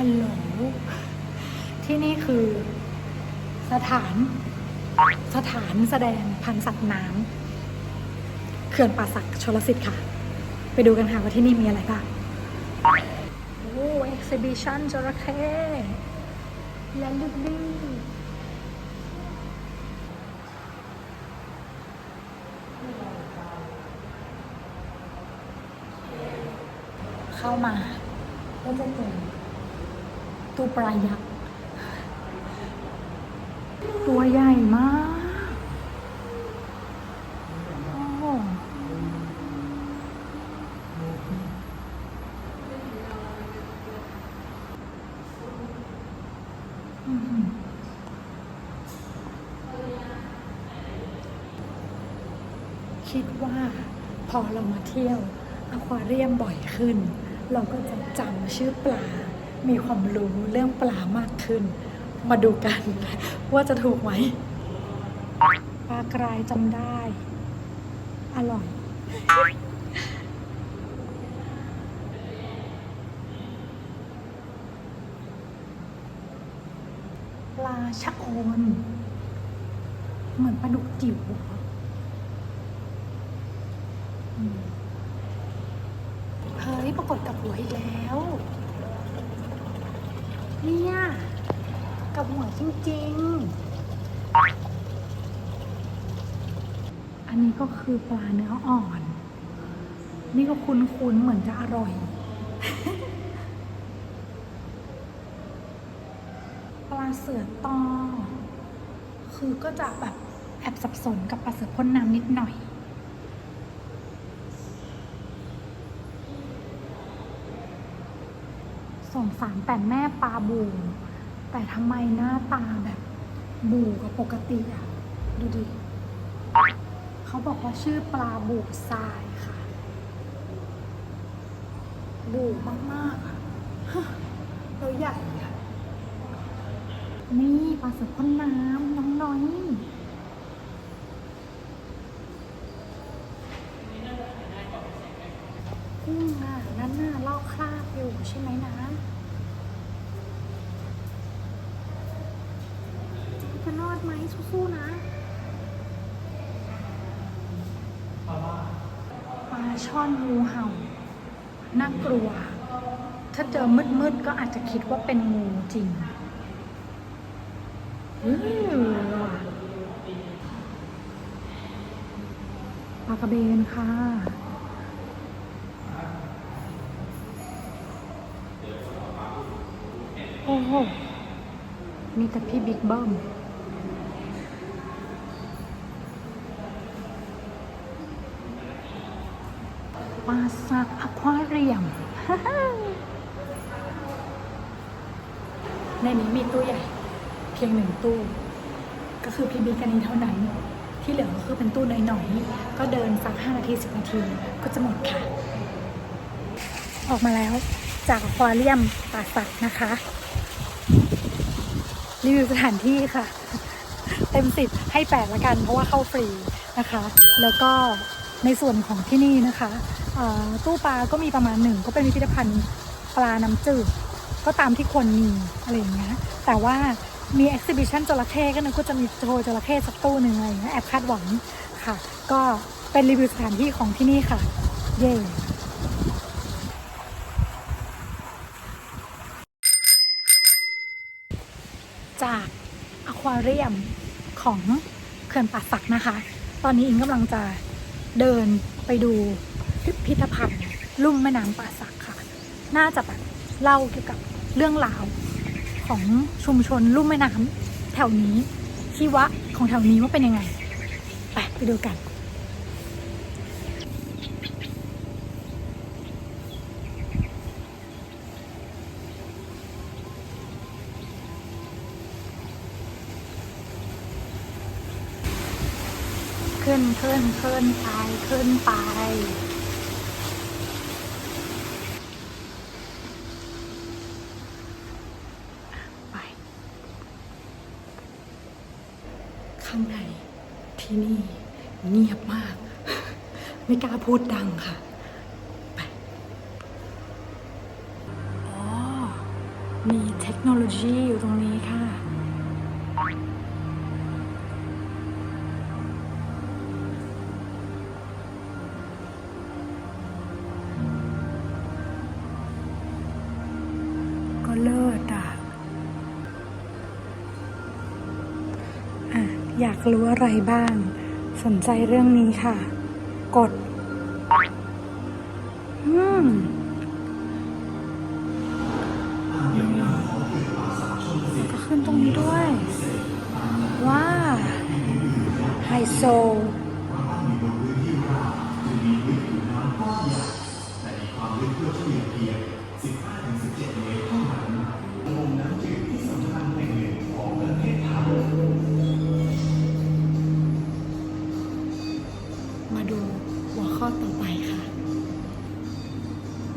ฮัลโหล ที่นี่คือสถาน สถานแสดงพันธุ์สัตว์น้ำเขื่อนป่าสักชลสิทธิ์ค่ะ ไปดูกันค่ะว่าที่นี่มีอะไรบ้าง โอ้เอ็กซิบิชันจระเข้และลูกลี่เข้ามาก็จะเจอ ตัวปลายักษ์ตัวใหญ่มากโอคิดว่าพอเรามาเที่ยวอควาเรียมบ่อยขึ้น เราก็จะจำชื่อปลา มีความรู้เรื่องปลามากขึ้น มาดูกัน ว่าจะถูกไหมปลากรายจำได้ อร่อยปลาชะโอนเหมือนปลาดุกจิ๋วเหรออืมเฮ้ย ปรากฏกับหัวอีกแล้ว เนี่ย กับหัว จริงๆ อันนี้ก็คือปลาเนื้ออ่อน นี่ก็คุ้นๆ เหมือนจะอร่อย ปลาเสือตอคือก็จะแบบแอบสับสนกับปลาเสือพ่นน้ำนิดหน่อยสงสารแต่แม่ปลาบู แต่ทำไมหน้าตาแบบบูกับปกติอะดูดิ เขาบอกว่าชื่อปลาบูทรายค่ะ บูมากๆอะฮะตัวใหญ่อะนี่ปลาสือพ่นน้ำน้องน้อยกุ้งอะนั่นน่ะลอกคราบอยู่ใช่ไหมนะ จะรอด ไหมสู้ๆนะ ปลาช่อนงูเห่า น่ากลัว ถ้าเจอมืดๆก็อาจจะคิดว่าเป็นงูจริงอือปลากระเบนค่ะโอ้โห มีแต่พี่บิ๊กเบิ้ม ปลา สักอควาเรียม ในนี้มีตู้ใหญ่เพียงหนึ่งตู้ ก็คือพี่บิ๊กอันนี้เท่านั้น ที่เหลือก็คือเป็นตู้น้อยๆ ก็เดินสักห้านาทีสิบนาที ก็จะหมดค่ะ ออกมาแล้วจากอควาเรียมป่าสักนะคะ รีวิวสถานที่ค่ะ เต็มสิบให้แปดละกันเพราะว่าเข้าฟรีนะคะ แล้วก็ในส่วนของที่นี่นะคะ ตู้ปลาก็มีประมาณหนึ่งก็เป็นพิพิธภัณฑ์ปลาน้ำจืดก็ตามที่ควรมีอะไรอย่างเงี้ยแต่ว่ามีเอ็กซิบิชันจระเข้ก็นึกว่าจะมีโชว์จระเข้สักตู้หนึ่งอะไรอย่างเงี้ยแอบคาดหวังค่ะ ก็เป็นรีวิวสถานที่ของที่นี่ค่ะ เย้จากอควาเรียมของเขื่อนป่าสักนะคะ ตอนนี้อิงกำลังจะเดินไปดู พิพิธภัณฑ์ลุ่มแม่น้ำป่าสักค่ะ น่าจะแบบเล่าเกี่ยวกับเรื่องราวของชุมชนลุ่มแม่น้ำแถวนี้ชีวะของแถวนี้ว่าเป็นยังไง ไปไปดูกันขึ้นขึ้นขึ้นไปขึ้นไป ข้างใน ที่นี่เงียบมาก ไม่กล้าพูดดังค่ะไปอ๋อมีเทคโนโลยีอยู่ตรงนี้ค่ะ อยากรู้อะไรบ้าง สนใจเรื่องนี้ค่ะ กด อืมก็ขึ้นตรงนี้ด้วย ว้าไฮโซมา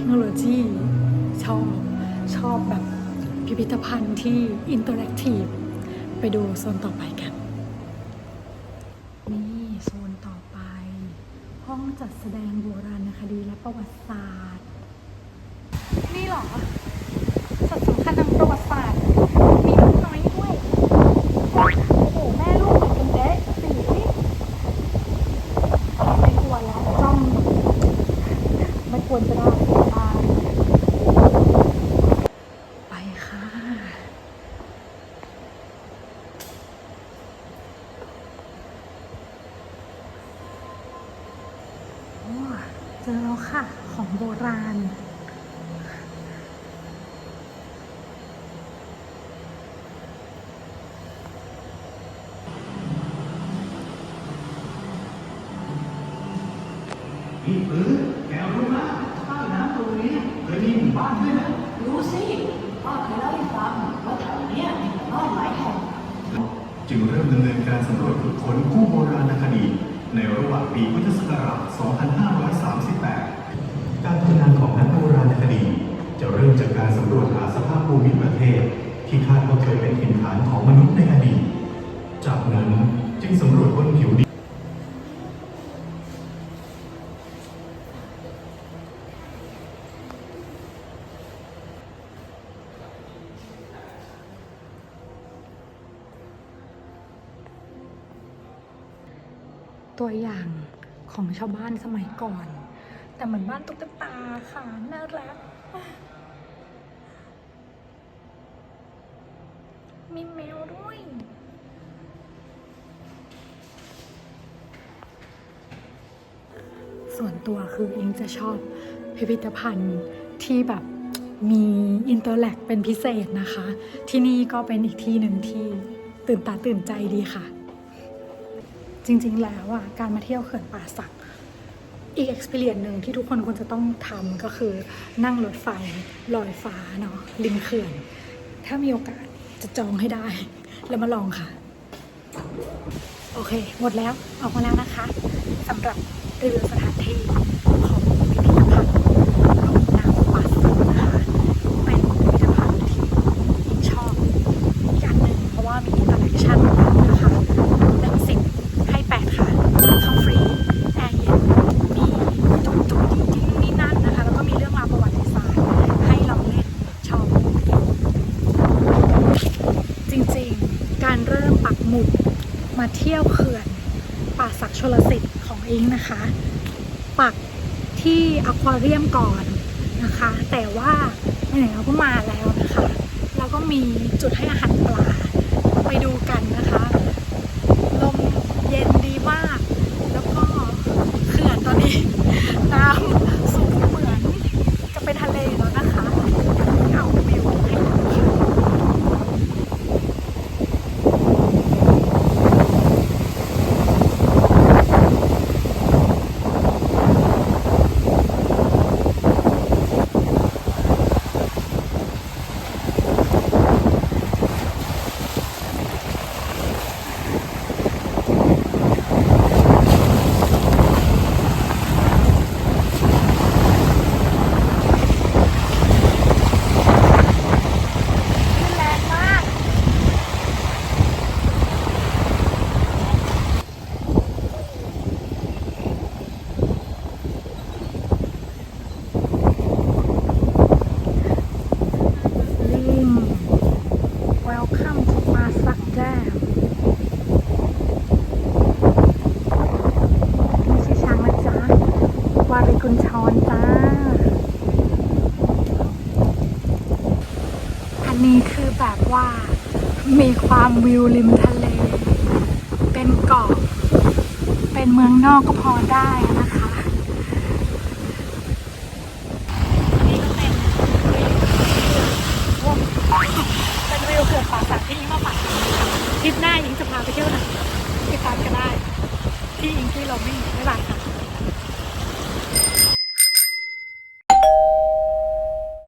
คโนโลยีชอบชอบแบบพิพิธภัณฑ์ที่อินเตอร์แอคทีฟไปดูโซนต่อไปกัน นี่โซนต่อไป ห้องจัดแสดงโบราณคดีและประวัติศาสตร์ นี่เหรอสัตว์สำคัญทางประวัติศาสตร์ มีลูกน้อยด้วย โอ้โห แม่ลูกเหมือนกันเด้สีไม่ควรแล้วจ้อง ไม่ควรจะได้ตายไปค่ะ โอ้เจอแล้วค่ะ ของโบราณ นี่ปื้อแกรู้ไหมใต้น้ำตรงนี้เคยมีหมู่บ้านด้วยนะรู้สิพ่อเคยเล่าให้ฟังว่าแถวเนี้ยมีหมู่บ้านหลายแห่งจึงเริ่มดำเนินการสำรวจขุดค้นกู้โบราณคดี ในระหว่างปีพุทธศักราช 2538 การทำงานของนักโบราณคดี จะเริ่มจากการสำรวจหาสภาพภูมิประเทศ ที่คาดว่าเคยเป็นถิ่นฐานของมนุษย์ในอดีต จากนั้นจึงสำรวจบนผิวดิน ตัวอย่างของชาวบ้านสมัยก่อน แต่เหมือนบ้านตุ๊กตาค่ะ น่ารัก มีแมวด้วย ส่วนตัวคือเองจะชอบพิพิธภัณฑ์ที่แบบมีอินเตอร์แลกเป็นพิเศษนะคะ ที่นี่ก็เป็นอีกที่หนึ่งที่ตื่นตาตื่นใจดีค่ะ จริงๆแล้วอะการมาเที่ยวเขื่อนป่าสัก อีก experience หนึ่งที่ทุกคนควรจะต้องทำก็คือนั่งรถไฟลอยฟ้าเนาะริมเขื่อน ถ้ามีโอกาสจะจองให้ได้ แล้วมาลองค่ะ โอเค หมดแล้วออกมาแล้วนะคะสำหรับรีวิวสถานที่ของพิพิธภัณฑ์ลุ่มน้ำป่าสักนะคะ เป็นพิพิธภัณฑ์ที่ยิ่งชอบอีกอันหนึ่งเพราะว่ามีอินเตอร์แอคชั่นนะคะเต็มสิบให้แปดค่ะ เข้าฟรี แอร์เย็น มีจุกจุกจริงๆนี่นั่นนะคะ แล้วก็มีเรื่องราวประวัติศาสตร์ให้เราเล่นชอบ จริงๆ การเริ่มปักหมุดมาเที่ยวเขื่อนป่าศักดิ์ชลสิทธิ์ของอิงนะคะ ปัก ที่อควาเรียมก่อนนะคะ แต่ว่าไหนเราก็มาแล้วนะคะเราก็มีจุดให้อาหารปลาไปดูกันนะคะลมเย็นดีมาก แล้วก็เขื่อนตอนนี้น้ำสูงเหมือนจะเป็นทะเลแล้วนะคะเอาวิวให้ดูค่ะ น ควา มวิวริมทะเล เป็นเกาะ เป็นเมืองนอกก็พอได้นะคะ นี่ก็เป็นวิวเป็นวิวเขื่อนป่าสักที่อิงมาฝากทริปหน้าอิงจะพาไปเที่ยวไหนติดตามกันได้ ที่อิงที่เราไม่บ๊ายบายค่ะ